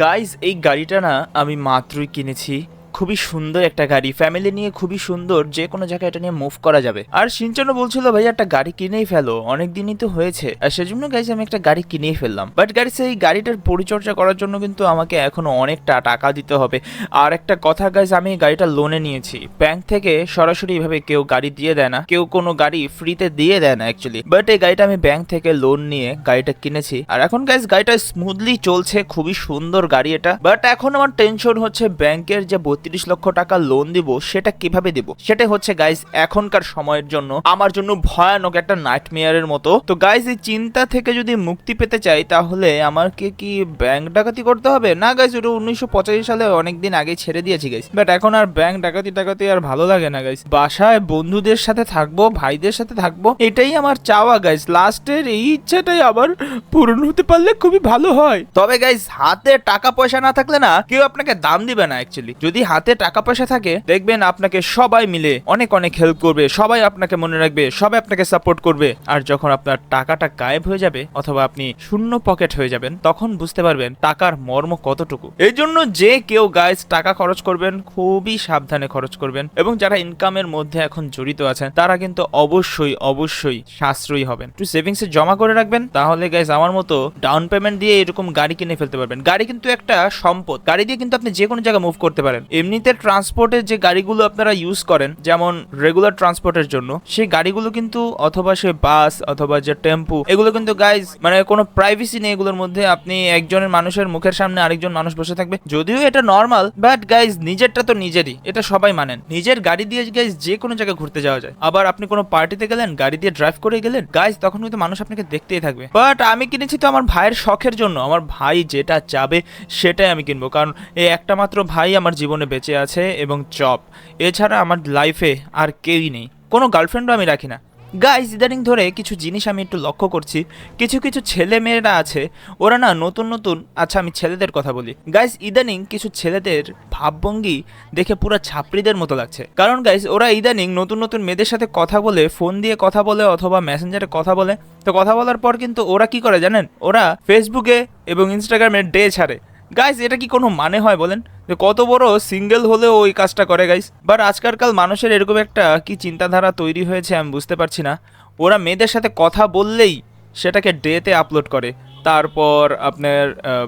Guys এই গাড়িটা না আমি মাত্রই কিনেছি। খুবই সুন্দর একটা গাড়ি। ফ্যামিলি নিয়ে খুবই সুন্দর, যে কোনো জায়গায় এটা নিয়ে মুভ করা যাবে। আর সিনচানো বলছিল, ভাই, একটা গাড়ি কিনেই ফেলো। অনেক দিনই তো হয়েছে। আর সেজন্য গাইজ আমি একটা গাড়ি কিনেই ফেললাম। বাট গাড়ি সেই গাড়িটার পরিচর্যা করার জন্য কিন্তু আমাকে এখনও অনেকটা টাকা দিতে হবে। আর একটা কথা গাইজ আমি গাড়িটা লোনে নিয়েছি। ব্যাংক থেকে সরাসরি ভাবে কেউ গাড়ি দিয়ে দেয় না। কেউ কোনো গাড়ি ফ্রিতে দিয়ে দেয় না অ্যাকচুয়ালি বাট এই গাড়িটা আমি ব্যাংক থেকে লোন নিয়ে গাড়িটা কিনেছি। আর এখন গাইজ গাড়িটা স্মুথলি চলছে। খুবই সুন্দর গাড়ি এটা। বাট এখন আমার টেনশন হচ্ছে ব্যাংকের যে বত্রিশ লক্ষ টাকা লোন দিব, সেটা কীভাবে দিব? সেটা হচ্ছে গাইজ এখনকার সময়ের জন্য আমার জন্য ভয়ানক একটা নাইটমেয়ারের মতো। তো গাইজ এই চিন্তা থেকে যদি মুক্তি পেতে চাই, তাহলে আমাকে কি ব্যাংক ডাকাতি করতে হবে? না গাইজ ওটা উনিশশো পঁচাশি সালে অনেকদিন আগে ছেড়ে দিয়েছি গাইজ বাট এখন আর ব্যাংক ডাকাতি টাকাতি আর ভালো লাগে না গাইজ বাসায় বন্ধুদের সাথে থাকব, ভাইদের সাথে থাকব, এটাই আমার চাওয়া গাইজ লাস্টের এই ইচ্ছাটাই আবার পূরণ হতে পারলে খুবই ভালো হয়। তবে গাইজ হাতে টাকা পয়সা না থাকলে না কেউ আপনাকে দাম দিবে না অ্যাকচুয়ালি যদি হাতে টাকা পয়সা থাকে, দেখবেন আপনাকে সবাই মিলে অনেক অনেক হেল্প করবে, সবাই আপনাকে মনে রাখবে, সবাই আপনাকে সাপোর্ট করবে। আর যখন আপনার টাকাটা গায়েব হয়ে যাবে অথবা আপনি শূন্য পকেট হয়ে যাবেন, তখন বুঝতে পারবেন টাকার মর্ম কতটুকু। এই জন্য যে কেউ গাইজ টাকা খরচ করবেন, খুবই সাবধানে খরচ করবেন এবং যারা ইনকামের মধ্যে এখন জড়িত আছেন, তারা কিন্তু অবশ্যই অবশ্যই সাশ্রয়ী হবেন। একটু সেভিংসে জমা করে রাখবেন, তাহলে গাইজ আমার মতো ডাউন পেমেন্ট দিয়ে এরকম গাড়ি কিনে ফেলতে পারবেন। গাড়ি কিন্তু একটা সম্পদ, গাড়ি দিয়ে কিন্তু আপনি যে কোনো জায়গায় মুভ করতে পারেন। এমনিতে ট্রান্সপোর্টের যে গাড়িগুলো আপনারা ইউজ করেন, যেমন রেগুলার ট্রান্সপোর্টের জন্য, সেই গাড়িগুলো কিন্তু অথবা সে বাস অথবা যে টেম্পু এগুলো কিন্তু গাইজ মানে কোনো প্রাইভেসি নেই এগুলোর মধ্যে। আপনি একজনের মানুষের মুখের সামনে আরেকজন মানুষ বসে থাকবে। যদিও এটা নর্মাল বাট গাইজ নিজেরটা তো নিজেরই। এটা সবাই মানেন। নিজের গাড়ি দিয়ে গাইজ যে কোনো জায়গায় ঘুরতে যাওয়া যায়। আবার আপনি কোনো পার্টিতে গেলেন, গাড়ি দিয়ে ড্রাইভ করে গেলেন গাইজ তখন কিন্তু মানুষ আপনাকে দেখতেই থাকবে। বাট আমি কিনেছি তো আমার ভাইয়ের শখের জন্য। আমার ভাই যেটা চাবে, সেটাই আমি কিনবো। কারণ এই একটা মাত্র ভাই আমার জীবনে বেঁচে আছে এবং চপ। এছাড়া আমার লাইফে আর কেউই নেই। কোনো গার্লফ্রেন্ডও আমি রাখি না। গাইজ ইদানিং ধরে কিছু জিনিস আমি একটু লক্ষ্য করছি। কিছু কিছু ছেলে মেয়েরা আছে, ওরা না নতুন নতুন আচ্ছা আমি ছেলেদের কথা বলি। গাইজ ইদানিং কিছু ছেলেদের ভাবভঙ্গি দেখে পুরো ছাপড়িদের মতো লাগছে। কারণ গাইজ ওরা ইদানিং নতুন নতুন মেয়েদের সাথে কথা বলে ফোন দিয়ে কথা বলে অথবা মেসেঞ্জারে কথা বলে। তো কথা বলার পর কিন্তু ওরা কি করে জানেন? ওরা ফেসবুকে এবং ইনস্টাগ্রামে ডে ছাড়ে। গাইজ এটা কি কোনো মানে হয় বলেন? যে কত বড় সিঙ্গেল হলেও ওই কাজটা করে গাইজ বাট আজকালকাল মানুষের এরকম একটা কি চিন্তাধারা তৈরি হয়েছে আমি বুঝতে পারছি না। ওরা মেয়েদের সাথে কথা বললেই সেটাকে ডেতে আপলোড করে। তারপর আপনার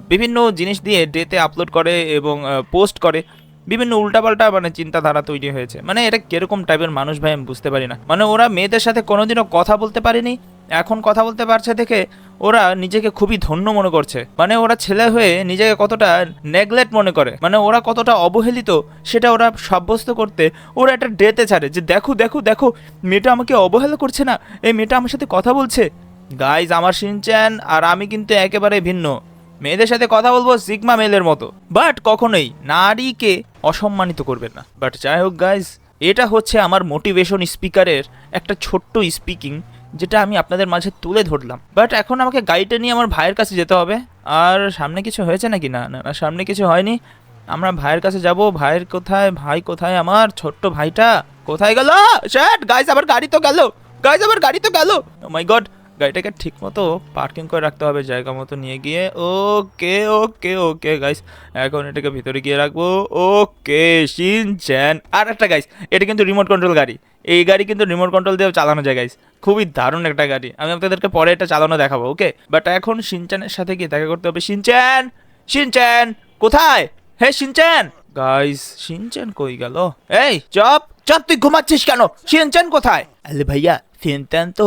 বিভিন্ন জিনিস দিয়ে ডেতে আপলোড করে এবং পোস্ট করে। বিভিন্ন উল্টাপাল্টা মানে চিন্তাধারা তৈরি হয়েছে। মানে এটা কীরকম টাইপের মানুষ ভাই আমি বুঝতে পারি না। মানে ওরা মেয়েদের সাথে কোনোদিনও কথা বলতে পারেনি। এখন কথা বলতে পারছে দেখে ওরা নিজেকে খুবই ধন্য মনে করছে। মানে ওরা ছেলে হয়ে নিজেকে কতটা নেগলেক্ট মনে করে। মানে ওরা কতটা অবহেলিত, সেটা ওরা সাব্যস্ত করতে ওরা একটা ডেতে ছাড়ে যে, দেখো দেখো দেখো, মেয়েটা আমাকে অবহেলা করছে না। এই মেয়েটা আমার সাথে কথা বলছে। গাইজ আমার সিনচ্যান আর আমি কিন্তু একেবারে ভিন্ন। মেয়েদের সাথে কথা বলব সিগমা মেলের মতো। বাট কখনোই নারীকে অসম্মানিত করবেন না। বাট যাই হোক গাইজ এটা হচ্ছে আমার মোটিভেশন স্পিকারের একটা ছোট্ট স্পিকিং যেটা আমি আপনাদের মাঝে তুলে ধরলাম। বাট এখন আমাকে গাড়িটা নিয়ে আমার ভাইয়ের কাছে যেতে হবে। আর সামনে কিছু হয়েছে নাকি? না না সামনে কিছু হয়নি। আমরা ভাইয়ের কাছে যাব। ভাইয়ের কোথায়? ভাই কোথায় আমার? ছোট্ট ভাইটা কোথায় গেল? শ্যাট গাইজ আবার গাড়ি তো গেল। গাইজ আবার গাড়ি তো গেল। মাই গড গাড়িটাকে ঠিক মতো পার্কিং করে রাখতে হবে, জায়গা মতো নিয়ে গিয়ে। ওকে ওকে ওকে গাইস এখন এটাকে ভিতরে গিয়ে রাখব। ওকে শিন চ্যান আর একটা গাইস এটা কিন্তু রিমোট কন্ট্রোল গাড়ি। এই গাড়ি কিন্তু রিমোট কন্ট্রোল দিয়েও চালানো যায় গাইস খুবই দারুণ একটা গাড়ি। আমি আপনাদেরকে পরে এটা চালানো দেখাবো ওকে বাট এখন সিনচ্যানের সাথে গিয়ে দেখা করতে হবে। সিনচ্যান! সিনচ্যান! কোথায়? Hey, Shinchan! গাইস সিনচ্যান কই গেল? এই, চপ! চপ, তুই ঘুমাচ্ছিস কেন? সিনচ্যান কোথায়? আরে ভাইয়া, সিনচ্যান তো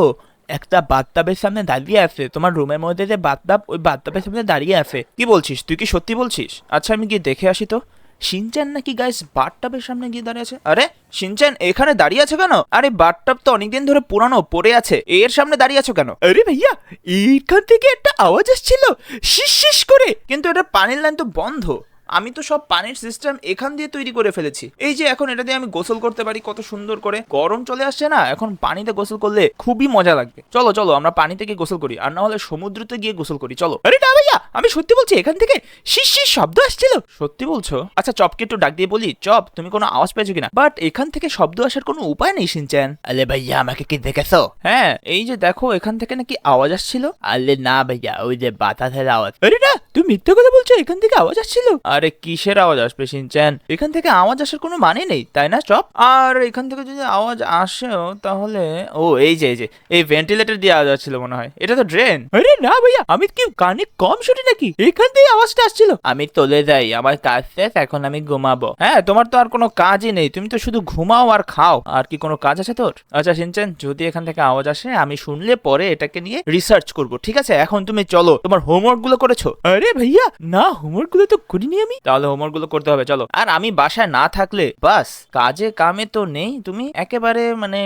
একটা বাথটাবের সামনে দাঁড়িয়ে আছে। তোমার রুমের মধ্যে যে বাথটাব, ওই বাথটাবের সামনে দাঁড়িয়ে আছে। কি বলছিস? তুই কি সত্যি বলছিস? আচ্ছা আমি গিয়ে দেখে আসি তো। সিনচ্যান নাকি গাইস বাথটাবের সামনে গিয়ে দাঁড়িয়ে আছে? আরে সিনচেন এখানে দাঁড়িয়ে আছে কেন? আরে বাথটাব তো অনেকদিন ধরে পুরানো পড়ে আছে। এর সামনে দাঁড়িয়ে আছো কেন? আরে ভাইয়া এইখান থেকে একটা আওয়াজ আসছিল শিস শিস করে। কিন্তু এটা পানির লাইন তো বন্ধ। আমি তো সব পানির সিস্টেম এখান দিয়ে তৈরি করে ফেলেছি। এই যে এখন এটা দিয়ে আমি গোসল করতে পারি কত সুন্দর করে। গরম চলে আসছে না এখন পানিতে গোসল করলে খুবই মজা লাগবে। চলো চলো আমরা পানিতে গিয়ে গোসল করি আর না হলে সমুদ্রতে গিয়ে গোসল করি চলো। আরে না ভাইয়া আমি সত্যি বলছি এখান থেকে শিস শিস শব্দ আসছিল। সত্যি বলছো? আচ্ছা চপকে একটু ডাক দিয়ে বলি চপ তুমি কোনো আওয়াজ পেয়েছ কিনা? বাট এখান থেকে শব্দ আসার কোনো উপায় নেই সিনচ্যান। আলে ভাইয়া আমাকে কি দেখেছ? হ্যাঁ এই যে দেখো এখান থেকে নাকি আওয়াজ আসছিল। আলে না ভাইয়া ওই যে বাতাসের আওয়াজ। আরে না তুমি মিথ্যা কথা বলছো এখান থেকে আওয়াজ আসছিল। আরে কিসের আওয়াজ আসবে সিনচ্যান? এখান থেকে আওয়াজ আসার কোনো মানে নেই তাই না চপ? আর এখান থেকে যদি আওয়াজ আসেও তাহলে ও এই যে এই যে এই ভেন্টিলেটর দিয়ে আওয়াজ আসছিল মনে হয়। এটা তো ড্রেন। আরে না ভাইয়া আমি কি কানে কম শুনি নাকি? এখান থেকে আওয়াজটা আসছিল। আমি চলে যাই আমার কাজ শেষ এখন আমি ঘুমাবো। হ্যাঁ তোমার তো আর কোনো কাজই নেই তুমি তো শুধু ঘুমাও আর খাও। আর কি কোনো কাজ আছে তোর? আচ্ছা সিনচেন যদি এখান থেকে আওয়াজ আসে আমি শুনলে পরে এটাকে নিয়ে রিসার্চ করব ঠিক আছে? এখন তুমি চলো তোমার হোমওয়ার্কগুলো করেছ? আরে ভাইয়া না হোমওয়ার্কগুলো তো করিনি আমি তাহলে হোমওয়ার্কগুলো করতে হবে, চলো। আর আমি বাসায় না থাকলে, বাস, কাজে কামে তো নেই, তুমি একেবারে মানে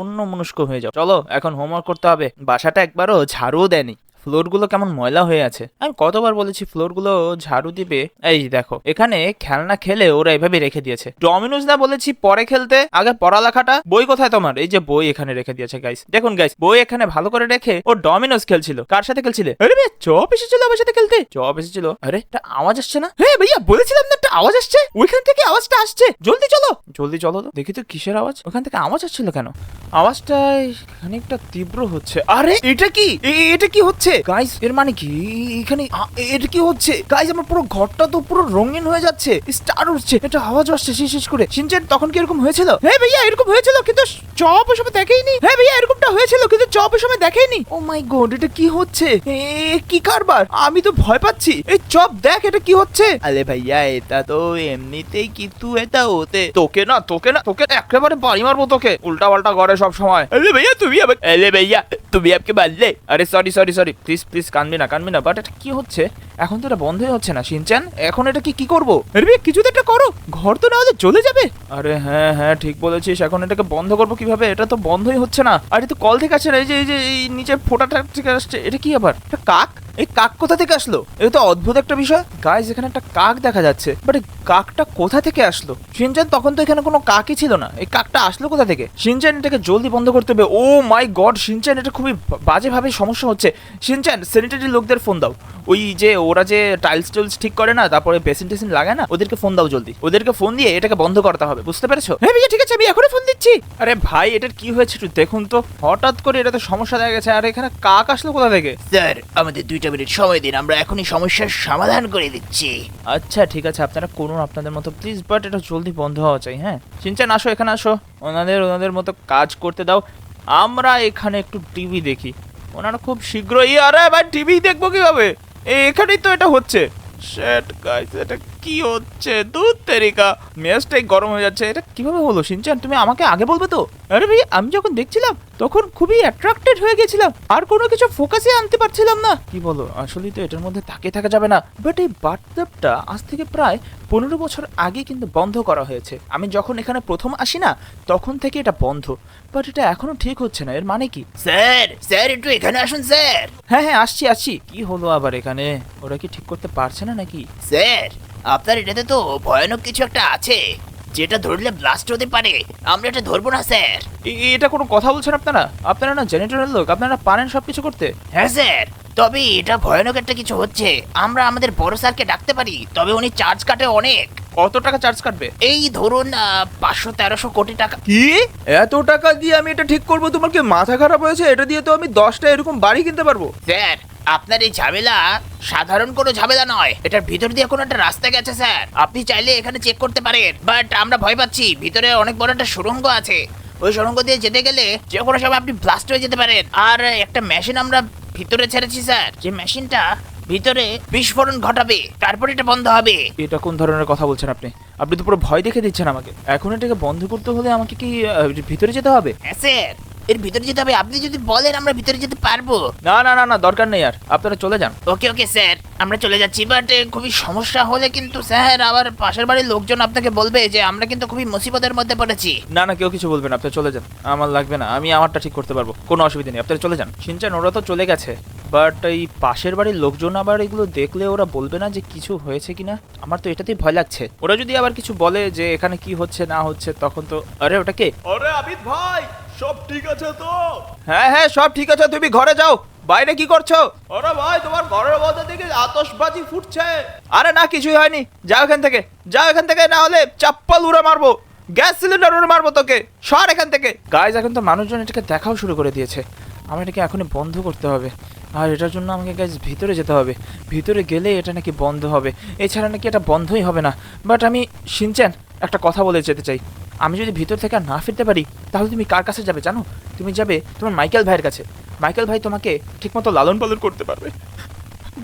অন্য মনস্ক হয়ে যাও। চলো, এখন হোমওয়ার্ক করতে হবে। বাসাটা একবারও ঝাড়ুও দেয়নি। ফ্লোরগুলো কেমন ময়লা হয়ে আছে? আমি কতবার বলেছি ফ্লোরগুলো ঝাড়ু দিবে? এই দেখো, এখানে খেলনা খেলে ওরা এভাবে রেখে দিয়েছে। ডমিনোজ না বলেছি, পরে খেলতে? আগে পড়ালেখাটা? বই কোথায় তোমার? এই যে বই এখানে রেখে দিয়েছে গাইস দেখুন গাইস বই এখানে ভালো করে রেখে ও ডমিনোজ খেলছিল। কার সাথে খেলছিলে? আরে ভাই চপ এসেছিল আমার সাথে খেলতে। চপ এসেছিল আরে আওয়াজ আসছে না? হ্যাঁ ভাইয়া, বলেছিলাম না একটা আওয়াজ আসছে। ওইখান থেকে আওয়াজটা আসছে। জলদি চলো। জলদি চলো তো। দেখি তো কিসের আওয়াজ? ওখান থেকে আওয়াজ আসছিল কেন? আওয়াজটা খানিকটা তীব্র হচ্ছে। আরে, এটা কি? এটা কি হচ্ছে? গাইস এর মানে কি? এখানে এর কি হচ্ছে? গাইস আমার পুরো ঘরটা তো পুরো রঙিন হয়ে যাচ্ছে। স্টার উঠছে এটা আওয়াজ আসছে, শেষ শেষ করে। সিনচেন তখন কি এরকম হয়েছিল? হ্যাঁ ভাইয়া, এরকম হয়েছিল? কিন্তু চপ সময় দেখেইনি। হ্যাঁ ভাইয়া এরকমটা ওই সময় দেখেইনি ও মাই গড এটা কি হচ্ছে? এ কি কারবার? আমি তো ভয় পাচ্ছি। এই চপ দেখ এটা কি হচ্ছে। আলে ভাইয়া এটা তো এমনিতেই কিন্তু এটা ওতে তোকে না তোকে না তোকে একেবারে বাড়ি মারবো তোকে। উল্টা পাল্টা করে সব সময় আরে ভাইয়া তুমি আবার আলে ভাইয়া তুমি আপকে বাজলে আরে sorry sorry sorry please please কানবি না কানবি না। বাট এটা কি হচ্ছে? এখন তো এটা বন্ধই হচ্ছে না সিনচান এখন এটা কি কি করব? আরে ভাই কিছু তো একটা করো। ঘর তো না হলে চলে যাবে। আরে হ্যাঁ হ্যাঁ ঠিক বলেছিস। এখন এটাকে বন্ধ করব কীভাবে? এটা তো বন্ধই হচ্ছে না। আর তো কল থেকে আসছে না এই যে এই যে এই নিচে ফোটাটা থেকে আসছে এটা কি আবার? এটা কাক? এই কাক কোথা থেকে আসলো? এটা তো অদ্ভুত একটা বিষয়। গাইজ এখানে একটা কাক দেখা যাচ্ছে। বাট এই কাকটা কোথা থেকে আসলো? সিনচান তখন তো এখানে কোনো কাকই ছিল না। এই কাকটা আসলো কোথা থেকে? সিনচান এটাকে জলদি বন্ধ করতে হবে। ও মাই গড সিনচান এটা খুবই বাজেভাবে সমস্যা হচ্ছে। সিনচান স্যানিটারি লোকদের ফোন দাও। ওই যে ওরা যে টাইলস টাইলস ঠিক করে না, তারপরে বেসিন টেসিন লাগায় না, ওদেরকে ফোন দাও জলদি। ওদেরকে ফোন দিয়ে এটাকে বন্ধ করতে হবে। বুঝতে পেরেছ? হ্যাঁ ভাইয়া ঠিক আছে, আমি এখনই ফোন দিচ্ছি। আরে ভাই, এটার কি হয়েছে একটু দেখুন তো। হঠাৎ করে এটা তো সমস্যা দেখা গেছে। আর এখানে কাক আসলো কোথা থেকে? স্যার আমাদের দুইটা মিনিট সময় দিন, আমরা এখনই সমস্যার সমাধান করে দিচ্ছি। আচ্ছা ঠিক আছে, আপনারা করুন আপনাদের মতো প্লিজ বাট এটা জলদি বন্ধ হওয়া চাই হ্যাঁ? চিনচান আসো, এখানে আসো। ওনাদের ওনাদের মতো কাজ করতে দাও। আমরা এখানে একটু টিভি দেখি। ওনারা খুব শীঘ্রই, আরে, ভাই টিভি দেখব কীভাবে? এখানেই তো এটা হচ্ছে। সেট গাইস এটা কি হচ্ছে? দুধ তেরিকা। মেজটাই গরম হয়ে যাচ্ছে। এটা কীভাবে হলো? সিনচান তুমি আমাকে আগে বলবে তো? আরে ভাই আমি যখন দেখছিলাম তখন খুবই অ্যাট্রাক্টেড হয়ে গেছিলাম। আর কোনো কিছু ফোকাসে আনতে পারছিলাম না। কি বলো? আসলেই তো এটার মধ্যে তাকিয়ে থাকা যাবে না। বাট এই বাথটাবটা আজ থেকে প্রায় পনেরো বছর আগে কিন্তু বন্ধ করা হয়েছে। আমি যখন এখানে প্রথম আসি না তখন থেকে এটা বন্ধ। বাট এটা এখনও ঠিক হচ্ছে না। এর মানে কি? স্যার স্যার একটু এখানে আসুন স্যার। হ্যাঁ হ্যাঁ আসছি আসছি। কি হলো আবার এখানে? ওরা কি ঠিক করতে পারছে না নাকি? স্যার আপনার এটাতে তো ভয়ানক কিছু একটা আছে যেটা ধরলে ব্লাস্ট হতে পারে। আমরা এটা ধরবো না স্যার। এটা কোনো কথা বলছেন আপনারা? আপনারা না জেনারেটরের লোক আপনারা পারেন সবকিছু করতে। হ্যাঁ স্যার। তবে এটা ভয়ানক একটা কিছু হচ্ছে। আমরা আমাদের বড় স্যারকে ডাকতে পারি তবে উনি চার্জ কাটে অনেক। কত টাকা চার্জ কাটবে? এই ধরুন পাঁচশো তেরোশো কোটি টাকা। কি? এত টাকা দিয়ে আমি এটা ঠিক করব? তোমার কি মাথা খারাপ হয়েছে? এটা দিয়ে তো আমি দশটা এরকম বাড়ি কিনতে পারব। স্যার আপনার এই ঝামেলা সাধারণ কোনো ঝামেলা নয়। এটার ভিতর দিয়ে কোনো একটা রাস্তা গেছে স্যার। আপনি চাইলে এখানে চেক করতে পারেন। বাট আমরা ভয় পাচ্ছি ভিতরে অনেক বড় একটা সুড়ঙ্গ আছে। ওই সুড়ঙ্গ দিয়ে যেতে গেলে যে কোনো সময় আপনি ব্লাস্ট হয়ে যেতে পারেন। আর একটা মেশিন আমরা ভিতরে ছেড়েছি স্যার। যে মেশিনটা ভিতরে বিস্ফোরণ ঘটাবে তারপর এটা বন্ধ হবে। এটা কোন ধরনের কথা বলছেন আপনি? আপনি তো পুরো ভয় দেখে দিচ্ছেন আমাকে। এখন এটাকে বন্ধ করতে হলে আমাকে কি ভিতরে যেতে হবে? হ্যাঁ স্যার। এর ভিতরে যেতে হবে। আপনি যদি বলেন আমরা ভিতরে যেতে পারব। না না না না দরকার নেই আর। আপনারা চলে যান। ওকে ওকে স্যার আমরা চলে যাচ্ছি। বাট খুবই সমস্যা হলে কিন্তু স্যার আবার পাশের বাড়ির লোকজন আপনাকে বলবে যে আমরা কিন্তু খুবই মুসিবতের মধ্যে পড়েছি। না না কেউ কিছু বলবেন না, আপনি চলে যান। আমার লাগবে না। আমি আমারটা ঠিক করতে পারব। কোনো অসুবিধা নেই। আপনারা চলে যান। সিনচান ওরা তো চলে গেছে। বাট এই পাশের বাড়ির লোকজন আবার এগুলো দেখলে ওরা বলবে না যে কিছু হয়েছে কিনা? আমার তো এটাতেই ভয় লাগছে। ওরা যদি আবার কিছু বলে যে এখানে কি হচ্ছে না হচ্ছে তখন তো আরে ওটা কে? আরে আবিদ ভাই! সব ঠিক আছে তো? হ্যাঁ হ্যাঁ সব ঠিক আছে তুমি ঘরে যাও। বাইরে কি করছ? আরে ভাই তোমার ঘরের মধ্যে থেকে আতশবাজি ফুটছে। আরে না কিছুই হয়নি। যাও এখান থেকে যাও এখান থেকে না হলে চাপ্পল উড়ে মারবো। গ্যাস সিলিন্ডার উড়ে মারবো তোকে। সর এখান থেকে। গাইজ এখন তো মানুষজন এটাকে দেখাও শুরু করে দিয়েছে। আমার এটাকে এখনই বন্ধ করতে হবে। আর এটার জন্য আমাকে গাইজ ভিতরে যেতে হবে। ভিতরে গেলে এটা নাকি বন্ধ হবে। এছাড়া নাকি এটা বন্ধই হবে না। বাট আমি সিনচ্যান একটা কথা বলে যেতে চাই। আমি যদি ভিতর থেকে আর না ফিরতে পারি তাহলে তুমি কার কাছে যাবে জানো? তুমি যাবে তোমার মাইকেল ভাইয়ের কাছে। মাইকেল ভাই তোমাকে ঠিকমতো লালন পালন করতে পারবে।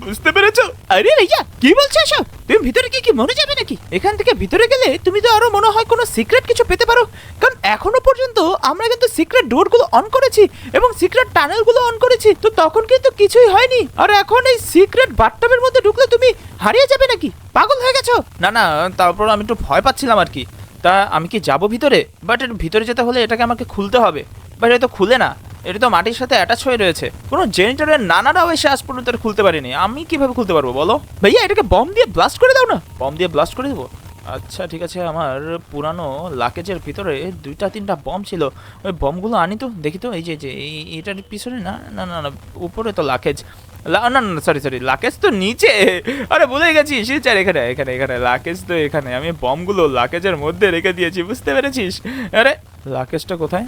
বুঝতে পেরেছ? আরে ভাইয়া কি বলছো এসব? তুমি ভিতরে কি কি মনে যাবে নাকি? এখান থেকে ভিতরে গেলে তুমি তো আরও মনে হয় কোনো সিক্রেট কিছু পেতে পারো। কারণ এখনও পর্যন্ত আমরা কিন্তু সিক্রেট ডোরগুলো অন করেছি এবং সিক্রেট টানেলগুলো অন করেছি তো তখন কিন্তু কিছুই হয়নি। আর এখন এই সিক্রেট বাথটাবের মধ্যে ঢুকলে তুমি হারিয়ে যাবে নাকি? পাগল হয়ে গেছো? না না তারপর আমি একটু ভয় পাচ্ছিলাম আর কি। তা আমি কি যাব ভিতরে? বাট এর ভিতরে যেতে হলে এটাকে আমাকে খুলতে হবে। বাট এটা তো খুলে না। এটা তো মাটির সাথে অ্যাটাচ হয়ে রয়েছে। কোনো জেনিটরের নানারাও এসে আজ পর্যন্ত খুলতে পারেনি। আমি কীভাবে খুলতে পারব বলো? ভাইয়া, এটাকে বম দিয়ে ব্লাস্ট করে দাও না। বম দিয়ে ব্লাস্ট করে দেবো? আচ্ছা ঠিক আছে। আমার পুরানো লাকেজের ভিতরে দুইটা, তিনটা বম ছিল। ওই বমগুলো আনি তো। দেখি তো, এই যে যে, এই, এটার পিছনে না না না উপরে তো লাকেজ লা- না না সরি সরি লাকেজ তো নিচে। আরে ভুলে গেছি শিলচার এখানে এখানে এখানে লাকেজ তো এখানে। আমি বমগুলো লাকেজের মধ্যে রেখে দিয়েছি, বুঝতে পেরেছিস? আরে লাকেজটা কোথায়?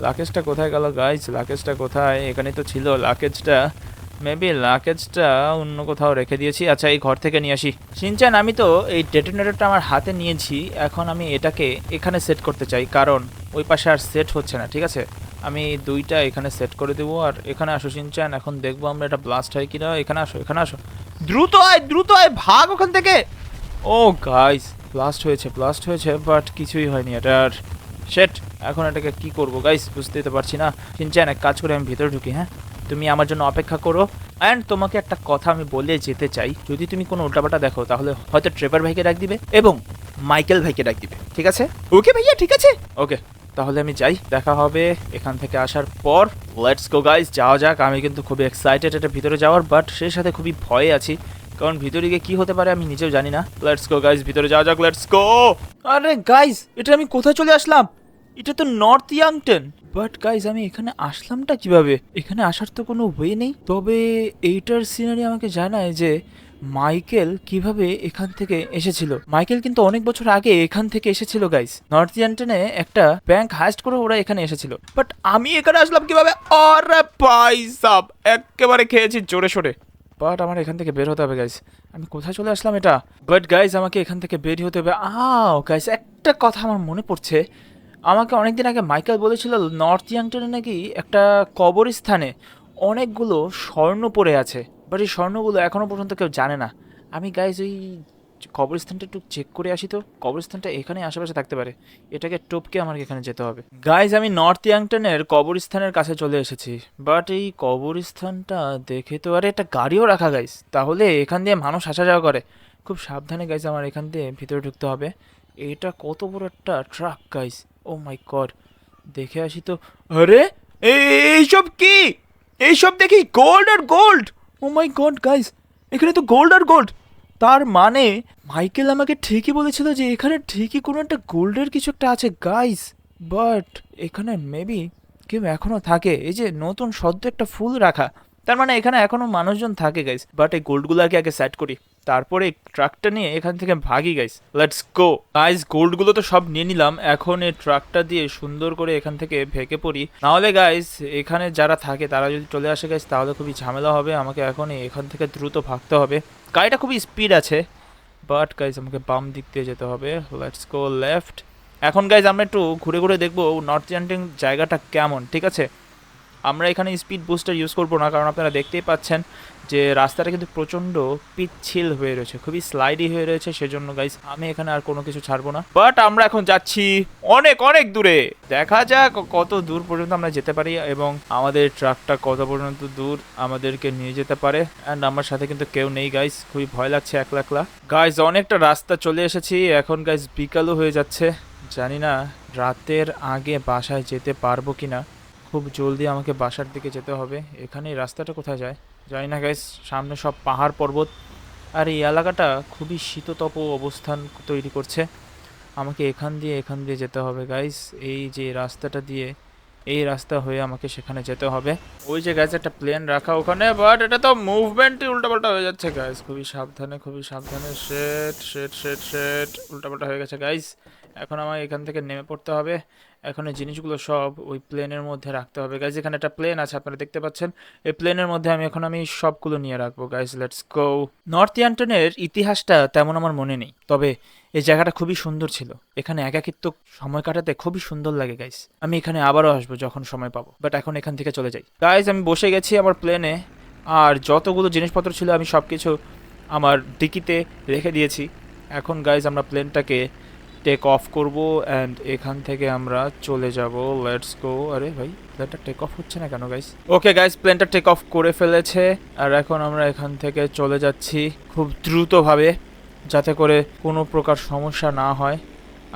লাকেজটা কোথায় গেল গাইস লাকেজটা কোথায়? এখানে তো ছিল লাকেজটা মেবি লাকেজটা অন্য কোথাও রেখে দিয়েছি। আচ্ছা এই ঘর থেকে নিয়ে আসি। সিনচান আমি তো এই ডেটোনেটরটা আমার হাতে নিয়েছি। এখন আমি এটাকে এখানে সেট করতে চাই। কারণ ওই পাশে আর সেট হচ্ছে না, ঠিক আছে? আমি দুইটা এখানে সেট করে দেবো আর এখানে আসো সিনচান এখন দেখব আমরা এটা ব্লাস্ট হয় কিনা। এখানে আসো এখানে আসো। দ্রুত আয় দ্রুত আয়, ভাগ ওখান থেকে। ও গাইস ব্লাস্ট হয়েছে ব্লাস্ট হয়েছে বাট কিছুই হয়নি এটার শেট এখন এটাকে কি করব গাইস বুঝতেই তো পারছি না। সিনচান এক কাজ করে আমি ভিতরে ঢুকি হ্যাঁ? তুমি আমার জন্য অপেক্ষা করো। অ্যান্ড তোমাকে একটা কথা আমি বলে যেতে চাই, যদি তুমি কোনো উল্টাপাল্টা দেখো, তাহলে হয়তো ট্রেভার ভাইকে ডাক দিবে এবং মাইকেল ভাইকে ডাক দিবে, ঠিক আছে? ওকে ভাইয়া, ঠিক আছে? ওকে তাহলে আমি যাই, দেখা হবে এখান থেকে আসার পর। লেটস গো গাইস যাওয়া যাক। আমি কিন্তু খুবই এক্সাইটেড এটা ভিতরে যাওয়ার বাট সেই সাথে খুবই ভয়ে আছি, কারণ ভিতরে গিয়ে কি হতে পারে আমি নিজেও জানি না। লেটস গো গাইস ভিতরে যাওয়া যাক লেটস গো আরে গাইস এটা আমি কোথায় চলে আসলাম? এটা তো নর্থ ইয়াংটন বাট গাইজ আমি এখানে আসলামটা কীভাবে? এখানে আসার তো কোনো ওয়ে নেই। তবে এইটার সিনারি আমাকে জানায় যে মাইকেল কীভাবে এখান থেকে এসেছিল? মাইকেল কিন্তু অনেক বছর আগে এখান থেকে এসেছিল গাইজ নর্থ ইয়াংটনে একটা ব্যাংক হাইস্ট করে ওরা এখানে এসেছিল। বাট আমি এখানে আসলাম কীভাবে? আরে ভাই সাব, একেবারে খেয়েছি জোরে সোরে। বাট আমার এখান থেকে বের হতে হবে গাইজ আমি কোথায় চলে আসলাম এটা? বাট গাইজ আমাকে এখান থেকে বের হতে হবে। আও গাইজ একটা কথা আমার মনে পড়ছে। আমাকে অনেকদিন আগে মাইকেল বলেছিল নর্থ ইয়াংটনে নাকি একটা কবরস্থানে অনেকগুলো স্বর্ণ পড়ে আছে। বাট এই স্বর্ণগুলো এখনও পর্যন্ত কেউ জানে না। আমি গাইজ ওই কবরস্থানটা একটু চেক করে আসি তো। কবরস্থানটা এখানে আশেপাশে থাকতে পারে। এটাকে টপকে আমার এখানে যেতে হবে। গাইজ আমি নর্থ ইয়াংটনের কবরস্থানের কাছে চলে এসেছি। বাট এই কবরস্থানটা দেখে তো আরে একটা গাড়িও রাখা গাইজ তাহলে এখান দিয়ে মানুষ আসা যাওয়া করে। খুব সাবধানে গাইজ আমার এখান দিয়ে ভিতরে ঢুকতে হবে। এটা কত বড় একটা truck guys oh my god দেখে আসি তো। আরে, এই- এইসব কি? এইসব দেখি গোল্ড আর gold oh my god guys এখানে তো গোল্ড আর গোল্ড তার মানে মাইকেল আমাকে ঠিকই বলেছিল যে এখানে ঠিকই কোনো একটা গোল্ডের কিছু একটা আছে গাইস বাট এখানে মেবি কেউ এখনও থাকে। এই যে নতুন সদ্য একটা ফুল রাখা, তার মানে এখানে এখনও মানুষজন থাকে গাইস বাট এই গোল্ডগুলোকে আগে সেট করি। তারপরে ট্রাকটা নিয়ে এখান থেকে ভাগি গাইস লেটস গো গাইস গোল্ডগুলো তো সব নিয়ে নিলাম। এখন এই ট্রাকটা দিয়ে সুন্দর করে এখান থেকে ভেঙে পড়ি। নাহলে গাইস এখানে যারা থাকে, তারা যদি চলে আসে গাইস তাহলে খুবই ঝামেলা হবে। আমাকে এখন এখান থেকে দ্রুত ভাগতে হবে। গাড়িটা খুবই স্পিড আছে বাট গাইজ আমাকে বাম দিক দিয়ে যেতে হবে। লেটস গো লেফট এখন গাইজ আমরা একটু ঘুরে ঘুরে দেখব নর্থ ইয়ান্টিং জায়গাটা কেমন, ঠিক আছে? আমরা এখানে স্পিড বুস্টার ইউজ করব না, কারণ আপনারা দেখতেই পাচ্ছেন। যে রাস্তাটা কিন্তু প্রচণ্ড পিচ্ছিল হয়ে রয়েছে, খুবই স্লাইডি হয়ে রয়েছে, সেজন্য গাইস আমি এখানে আর কোনো কিছু ছাড়বো না। বাট আমরা এখন যাচ্ছি অনেক অনেক দূরে। দেখা যাক কত দূর পর্যন্ত আমরা যেতে পারি এবং আমাদের ট্রাকটা কত পর্যন্ত দূর আমাদেরকে নিয়ে যেতে পারে। অ্যান্ড আমার সাথে কিন্তু কেউ নেই গাইস খুবই ভয় লাগছে একলা একলা। গাইজ অনেকটা রাস্তা চলে এসেছি। এখন গাইজ বিকালও হয়ে যাচ্ছে। জানি না রাতের আগে বাসায় যেতে পারব কিনা। খুব জলদি আমাকে বাসার দিকে যেতে হবে। এখানে রাস্তাটা কোথায় যায়? জানি না গাইস সামনে সব পাহাড় পর্বত। আর এই এলাকাটা খুবই শীততপ অবস্থান তৈরি করছে। আমাকে এখান দিয়ে এখান দিয়ে যেতে হবে গাইস এই যে রাস্তাটা দিয়ে এই রাস্তা হয়ে আমাকে সেখানে যেতে হবে। ওই যে গাইস একটা প্লেন রাখা ওখানে বাট এটা তো মুভমেন্টই উল্টাপাল্টা হয়ে যাচ্ছে গাইস খুবই সাবধানে খুবই সাবধানে শেট শেট শেট শেট উল্টাপাল্টা হয়ে গেছে গাইস এখন আমার এখান থেকে নেমে পড়তে হবে। এখন এই জিনিসগুলো সব ওই প্লেনের মধ্যে রাখতে হবে। গাইজ এখানে একটা প্লেন আছে, আপনারা দেখতে পাচ্ছেন। এই প্লেনের মধ্যে আমি এখন আমি সবগুলো নিয়ে রাখব। গাইজ লেটস গো নর্থ ইয়ান্টনের ইতিহাসটা তেমন আমার মনে নেই, তবে এই জায়গাটা খুবই সুন্দর ছিল। এখানে একাকিত্ব সময় কাটাতে খুবই সুন্দর লাগে গাইস আমি এখানে আবারও আসব যখন সময় পাবো বাট এখন এখান থেকে চলে যাই। গাইজ আমি বসে গেছি আমার প্লেনে আর যতগুলো জিনিসপত্র ছিল আমি সব কিছু আমার ডিকিতে রেখে দিয়েছি। এখন গাইজ আমরা প্লেনটাকে টেক অফ করব অ্যান্ড এখান থেকে আমরা চলে যাব। লেটস গো আরে ভাই প্লেনটা টেক অফ হচ্ছে না কেন গাইস ওকে গাইস প্লেনটা টেক অফ করে ফেলেছে। আর এখন আমরা এখান থেকে চলে যাচ্ছি খুব দ্রুতভাবে, যাতে করে কোনো প্রকার সমস্যা না হয়।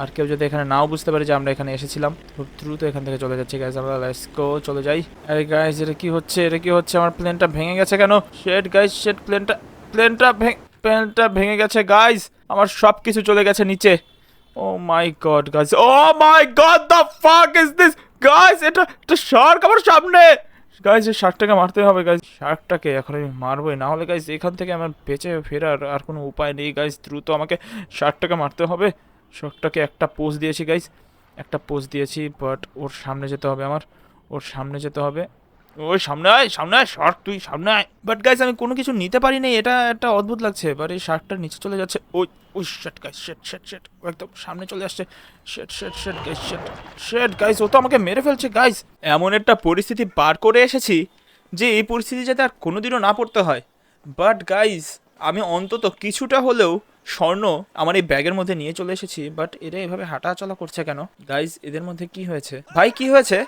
আর কেউ যদি এখানে নাও বুঝতে পারে যে আমরা এখানে এসেছিলাম, খুব দ্রুত এখান থেকে চলে যাচ্ছি গাইস আমরা। লেটস গো চলে যাই। আরে গাইস এটা কি হচ্ছে? এটা কি হচ্ছে? আমার প্লেনটা ভেঙে গেছে কেন? শেট গাইস শেট প্লেনটা প্লেনটা ভেঙে প্লেনটা ভেঙে গেছে গাইস আমার সব কিছু চলে গেছে নিচে। ও my god guys oh my god the fuck is this guys এটা এটা শার্ক আমার সামনে! গাইস এই শার্কটাকে মারতে হবে গাইস শার্কটাকে এখন আমি মারবোই। না হলে গাইস এখান থেকে আমার বেঁচে ফেরার আর কোনো উপায় নেই গাইস দ্রুত আমাকে শার্কটাকে মারতে হবে। শার্কটাকে একটা পোজ দিয়েছি গাইস একটা পোজ দিয়েছি বাট ওর সামনে যেতে হবে আমার। ওর সামনে যেতে হবে। ওই সামনে আয় সামনে আয় শার্ক তুই সামনে আয়। বাট গাইস আমি কোনো কিছু নিতে পারিনি, এটা একটা অদ্ভুত লাগছে। এবার এই শার্কটা নিচে চলে যাচ্ছে। ওই ওই শেট গাইস শেট শেট শেট একদম সামনে চলে আসছে। শেট শেট শেট গাইস শেট শেট গাইস ও তো আমাকে মেরে ফেলছে গাইস এমন একটা পরিস্থিতি পার করে এসেছি যে এই পরিস্থিতি যাতে আর কোনোদিনও না পড়তে হয়। বাট গাইস আমি অন্তত কিছুটা হলেও স্বর্ণ আমার এই ব্যাগের মধ্যে নিয়ে চলে এসেছি। বাট এরা এভাবে হাঁটা চলা করছে কেন? গাইস এদের মধ্যে কি হয়েছে? ভাই, কি হয়েছে?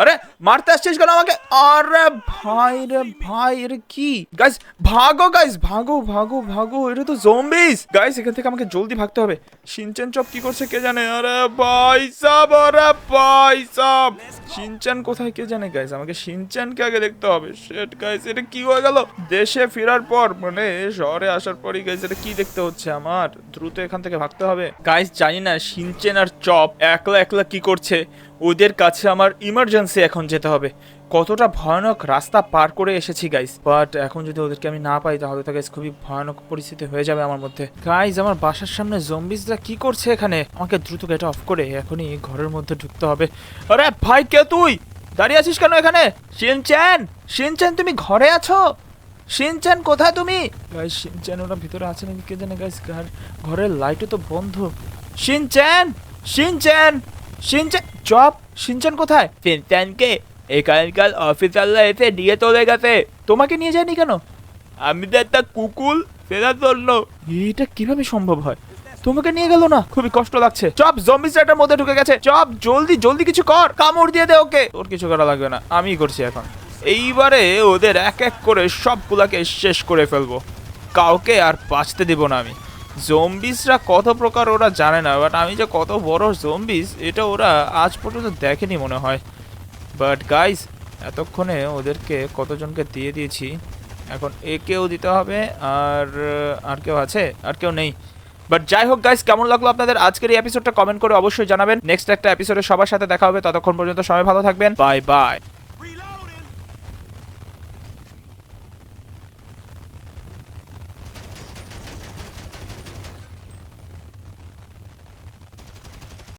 আরে, মারতে আসছিস কেন আমাকে? আরে ভাই রে ভাই এটা কি? গাইস ভাগো গাইস ভাগো ভাগো ভাগো এটা তো জম্বিস গাইস এখান থেকে আমাকে জলদি ভাগতে হবে। সিনচেন চপ কি করছে কে জানে? আরে ভাই সাব, আরে ভাই সাব। সিনচান কোথায় কে জানে গাইস আমাকে সিনচানকে আগে দেখতে হবে। শেট গাইস এটা কি হয়ে গেল? দেশে ফেরার পর মানে শহরে আসার পরই গাইস এটা কি দেখতে হচ্ছে আমার? দ্রুত এখান থেকে ভাগতে হবে। গাইস জানি না, সিনচেন আর চপ একলা একলা কি করছে? ওদের কাছে আমার ইমার্জেন্সি এখন যেতে হবে। কতটা ভয়ানক রাস্তা পার করে এসেছি গাইস বাট এখন যদি ওদেরকে আমি না পাই, তাহলে তো গাইস খুবই ভয়ানক পরিস্থিতি হয়ে যাবে আমার মধ্যে। গাইস আমার বাসার সামনে জম্বিজরা কি করছে এখানে? আমাকে দ্রুত গেট অফ করে এখনই ঘরের মধ্যে ঢুকতে হবে। আরে ভাই, কে তুই? দাঁড়িয়ে আছিস কেন এখানে? শিনচ্যান শিনচ্যান তুমি ঘরে আছো? শিনচ্যান কোথায় তুমি? গাইস শিনচ্যান ওরা ভিতরে আছে নাকি কে জানে গাইস ঘরের লাইটও তো বন্ধ। শিনচ্যান শিনচ্যান শিনচ্যান জব? শিনচ্যান কোথায়? শিনচ্যানকে এখানকার অফিসাররা এসে নিয়ে চলে গেছে। তোমাকে নিয়ে যায়নি কেন? আমি তো একটা কুকুল ফেরার জন্য। এটা কীভাবে সম্ভব হয়? তোমাকে নিয়ে গেল না? খুবই কষ্ট লাগছে। চপ জম্বি সেটার মধ্যে ঢুকে গেছে। চপ জলদি জলদি কিছু কর। কামড় দিয়ে দে ওকে। তোর কিছু করা লাগবে না। আমিই করছি এখন। এইবারে ওদের এক এক করে সবগুলাকে শেষ করে ফেলব। কাউকে আর বাঁচতে দেব না আমি। জম্বিসরা কত প্রকার ওরা জানে না বাট আমি যে কত বড় জম্বিস এটা ওরা আজ পর্যন্ত দেখেনি মনে হয়। বাট গাইস এতক্ষণে ওদেরকে কতজনকে দিয়ে দিয়েছি। এখন একেও দিতে হবে, আর আর কেউ আছে? আর কেউ নেই। বাট যাই হোক গাইস কেমন লাগল আপনাদের আজকের এই এপিসোডটা কমেন্ট করে অবশ্যই জানাবেন। নেক্সট একটা এপিসোডে সবার সাথে দেখা হবে। ততক্ষণ পর্যন্ত সবাই ভালো থাকবেন। Bye bye